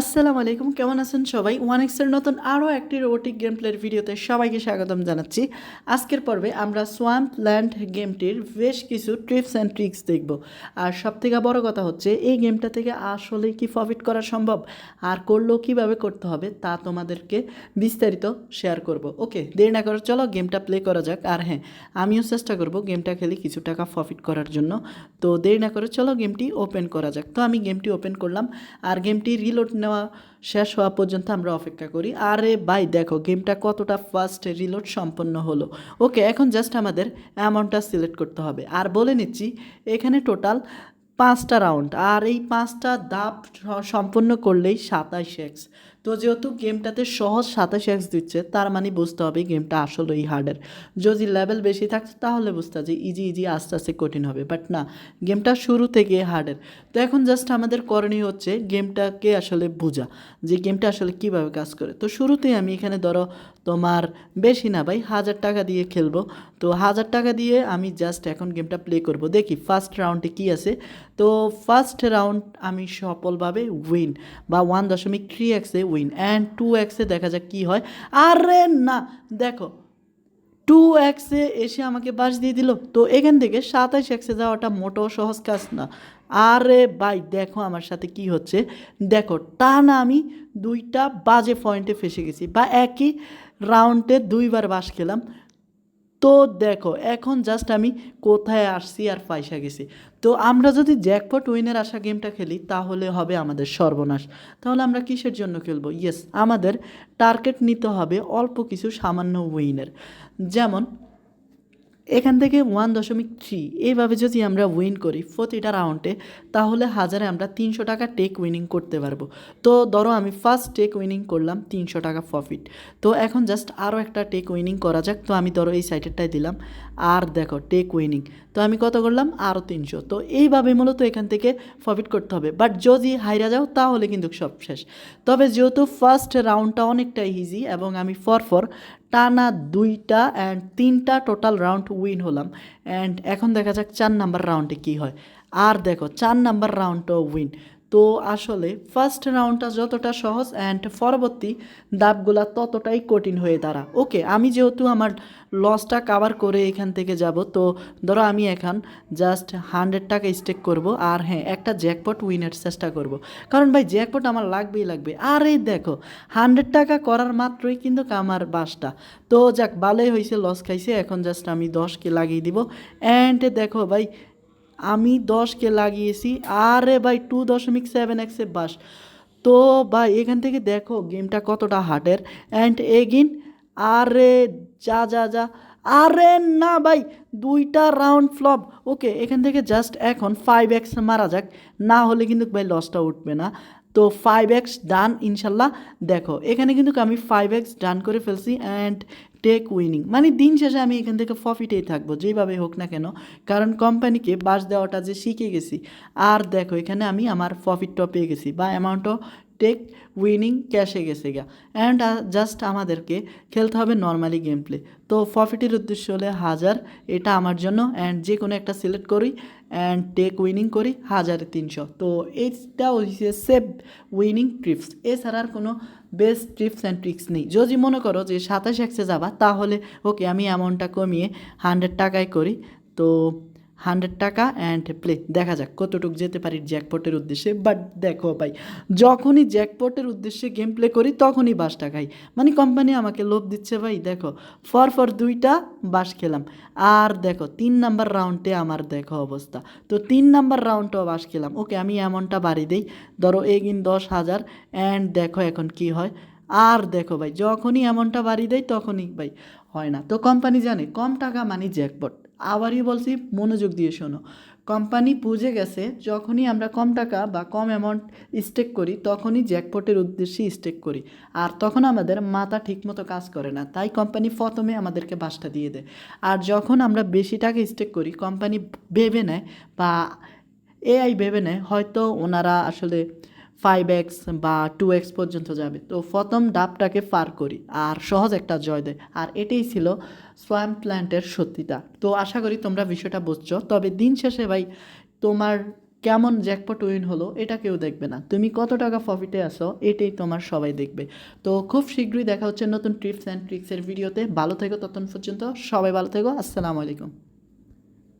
আসসালামু আলাইকুম, কেমন আছেন সবাই? ওয়ান এক্সের নতুন আরও একটি রোবোটিক গেম প্লের ভিডিওতে সবাইকে স্বাগতম জানাচ্ছি। আজকের পর্বে আমরা সোয়াম্প ল্যান্ড গেমটির বেশ কিছু ট্রিপস অ্যান্ড ট্রিক্স দেখব। আর সবথেকে বড় কথা হচ্ছে, এই গেমটা থেকে আসলে কি প্রফিট করা সম্ভব? আর করলেও কীভাবে করতে হবে? তা তোমাদেরকে বিস্তারিত শেয়ার করব। ওকে দেরি না করে চলো গেমটা প্লে করা যাক। আর হ্যাঁ আমিও চেষ্টা করব গেমটা খেলে কিছু টাকা প্রফিট করার জন্য। তো দেরি না করে চলো গেমটি ওপেন করা যাক। তো আমি গেমটি ওপেন করলাম। আর গেমটি রিলোড নেওয়া শেষ হওয়া পর্যন্ত আমরা অপেক্ষা করি। আরে বাই দেখো গেমটা কতটা ফাস্ট রিলোড সম্পন্ন হলো। ওকে, এখন জাস্ট আমাদের অ্যামাউন্টটা সিলেক্ট করতে হবে। আর বলে নিচ্ছি, এখানে টোটাল পাঁচটা রাউন্ড আর এই পাঁচটা দাপ সম্পন্ন করলেই সাতাশ এক্স তো যেহেতু গেমটাতে সহজ সাতাশ এক্স দিচ্ছে, তার মানে বুঝতে হবে গেমটা আসলেই হার্ডের যদি লেভেল বেশি থাকছে তাহলে বুঝতে যে ইজি ইজি আস্তে আস্তে কঠিন হবে। বাট না, গেমটা শুরু থেকে হার্ডের তো এখন জাস্ট আমাদের করণীয় হচ্ছে গেমটাকে আসলে বোঝা, যে গেমটা আসলে কীভাবে কাজ করে। তো শুরুতেই আমি এখানে ধরো তোমার বেশি না ভাই, হাজার টাকা দিয়ে খেলব। তো হাজার টাকা দিয়ে আমি জাস্ট এখন গেমটা প্লে করব। দেখি ফার্স্ট রাউন্ডে কী আছে। তো ফার্স্ট রাউন্ড আমি সফলভাবে উইন বা ওয়ান দশমিক থ্রি এক্সে উইন অ্যান্ড টু এক্সে দেখা যাক কী হয়। আরে না, দেখো টু এক্সে এসে আমাকে বাস দিয়ে দিল। তো এখান থেকে সাতাশ এক্সে যাওয়াটা মোটেও সহজ কাজ না। আরে ভাই, দেখো আমার সাথে কি হচ্ছে। দেখো, টানা আমি দুইটা বাজে পয়েন্টে ফেসে গেছি। বা একই রাউন্ডে দুইবার বাস খেলাম। তো দেখো, এখন জাস্ট আমি কোথায় আসছি আর পয়সা গেছি। তো আমরা যদি জ্যাকপট উইনের আসা গেমটা খেলি, তাহলে হবে আমাদের সর্বনাশ। তাহলে আমরা কিসের জন্য খেলব? ইয়েস আমাদের টার্গেট নিতে হবে অল্প কিছু সামান্য উইনের যেমন এখান থেকে ওয়ান দশমিক থ্রি এইভাবে যদি আমরা উইন করি প্রতিটা রাউন্ডে তাহলে হাজারে আমরা তিনশো টাকা টেক উইনিং করতে পারব। তো ধরো আমি ফার্স্ট টেক উইনিং করলাম তিনশো টাকা প্রফিট তো এখন জাস্ট আরও একটা টেক উইনিং করা যাক। তো আমি ধরো এই সাইটেরটাই দিলাম। আর দেখো টেক উইনিং তো আমি কত করলাম? আরও তিনশো। তো এইভাবে মূলত এখান থেকে প্রফিট করতে হবে। বাট যদি হাইরা যাও, তাহলে কিন্তু সব শেষ। তবে যেহেতু ফার্স্ট রাউন্ডটা অনেকটাই ইজি এবং আমি ফর ফর টানা দুইটা অ্যান্ড তিনটা টোটাল রাউন্ড উইন হলাম। অ্যান্ড এখন দেখা যাক চার নাম্বার রাউন্ডে কী হয়। আর দেখো, চার নাম্বার রাউন্ডটাও উইন তো আসলে ফার্স্ট রাউন্ডটা যতটা সহজ অ্যান্ড পরবর্তী দাবগুলা ততটাই কঠিন হয়ে দাঁড়া। ওকে আমি যেহেতু আমার লসটা কাভার করে এখান থেকে যাব, তো ধরো আমি এখন জাস্ট হান্ড্রেড টাকা স্টেক করব আর হ্যাঁ একটা জ্যাকপট উইনের চেষ্টা করব। কারণ ভাই জ্যাকপট আমার লাগবেই লাগবে। আর এই দেখো হান্ড্রেড টাকা করার মাত্রই কিন্তু আমার বাসটা। তো যাক, ভালোই হয়েছে লস খাইছে, এখন জাস্ট আমি দশকে লাগিয়ে দিব। অ্যান্ড দেখো ভাই আমি দশকে লাগিয়েছি। আরে ভাই টু দশমিক সেভেন এক্সে বাস। তো ভাই, এখান থেকে দেখো গেমটা কতটা হার্ডের অ্যান্ড এগিন আরে যা যা যা। আরে না ভাই, দুইটা রাউন্ড ফ্লপ ওকে এখান থেকে জাস্ট এখন ফাইভ এক্স মারা যাক। না হলে কিন্তু ভাই লসটা উঠবে না। তো ফাইভ এক্স ডান ইনশাল্লাহ। দেখো, এখানে কিন্তু আমি ফাইভ এক্স ডান করে ফেলছি। অ্যান্ড টেক উইনিং মানে দিন শেষে আমি এখান থেকে প্রফিটেই থাকব যেভাবে হোক না কেন। কারণ কোম্পানিকে বাস দেওয়াটা যে শিখে গেছি, আর দেখো এখানে আমি আমার প্রফিটটাও পেয়ে গেছি, বা অ্যামাউন্টও টেক উইনিং ক্যাশে গেছে গা। অ্যান্ড জাস্ট আমাদেরকে খেলতে হবে নর্মালি গেম প্লে তো প্রফিটের উদ্দেশ্য হলে হাজার, এটা আমার জন্য। অ্যান্ড যে কোনো একটা সিলেক্ট করি। অ্যান্ড টেক উইনিং করি হাজারে তিনশো। তো এইটা হচ্ছে সেভ উইনিং ট্রিপস এছাড়া আর কোনো বেস্ট টিপস অ্যান্ড ট্রিক্স নেই। যদি মনে করো যে সাতাশ একসে যাবা, তাহলে ওকে আমি অ্যামাউন্টটা কমিয়ে হান্ড্রেড টাকায় করি। তো হান্ড্রেড টাকা অ্যান্ড প্লে দেখা যাক কতটুকু যেতে পারি জ্যাকপটের উদ্দেশ্যে। বাট দেখো ভাই, যখনই জ্যাকপটের উদ্দেশ্যে গেম প্লে করি, তখনই বাসটা খাই মানে কোম্পানি আমাকে লোভ দিচ্ছে ভাই, দেখো। ফর ফর দুইটা বাস খেলাম। আর দেখো, তিন নাম্বার রাউন্ডে আমার দেখো অবস্থা। তো তিন নাম্বার রাউন্ডটাও বাস খেলাম। ওকে আমি এমনটা বাড়ি দিই। ধরো এগিন দশ হাজার। অ্যান্ড দেখো এখন কি হয়। আর দেখো ভাই, যখনই এমনটা বাড়ি দেয় তখনই ভাই হয় না। তো কোম্পানি জানে, কম টাকা মানে জ্যাকপট আবারই বলছি, মনোযোগ দিয়ে শোনো। কোম্পানি বুঝে গেছে, যখনই আমরা কম টাকা বা কম অ্যামাউন্ট স্টেক করি, তখনই জ্যাকপটের উদ্দেশ্যে স্টেক করি। আর তখন আমাদের মাথা ঠিকমতো কাজ করে না। তাই কোম্পানি প্রথমে আমাদেরকে বাসটা দিয়ে দেয়। আর যখন আমরা বেশি টাকা স্টেক করি কোম্পানি ভেবে নেয় বা এআই ভেবে নেয়, হয়তো ওনারা আসলে ফাইভ এক্স বা টু এক্স পর্যন্ত যাবে। তো প্রথম ডাবটাকে পার করি আর সহজ একটা জয় দেয়। আর এটাই ছিল সোয়াম প্ল্যান্টের সত্যিটা। তো আশা করি তোমরা বিষয়টা বুঝছ। তবে দিন শেষে ভাই, তোমার কেমন জ্যাকপট উইন হলো এটা কেউ দেখবে না। তুমি কত টাকা প্রফিটে আসো এটাই তোমার সবাই দেখবে। তো খুব শীঘ্রই দেখা হচ্ছে নতুন টিপস অ্যান্ড ট্রিক্সের ভিডিওতে ভালো থেকো ততক্ষণ পর্যন্ত সবাই ভালো থেকো। আসসালামু আলাইকুম।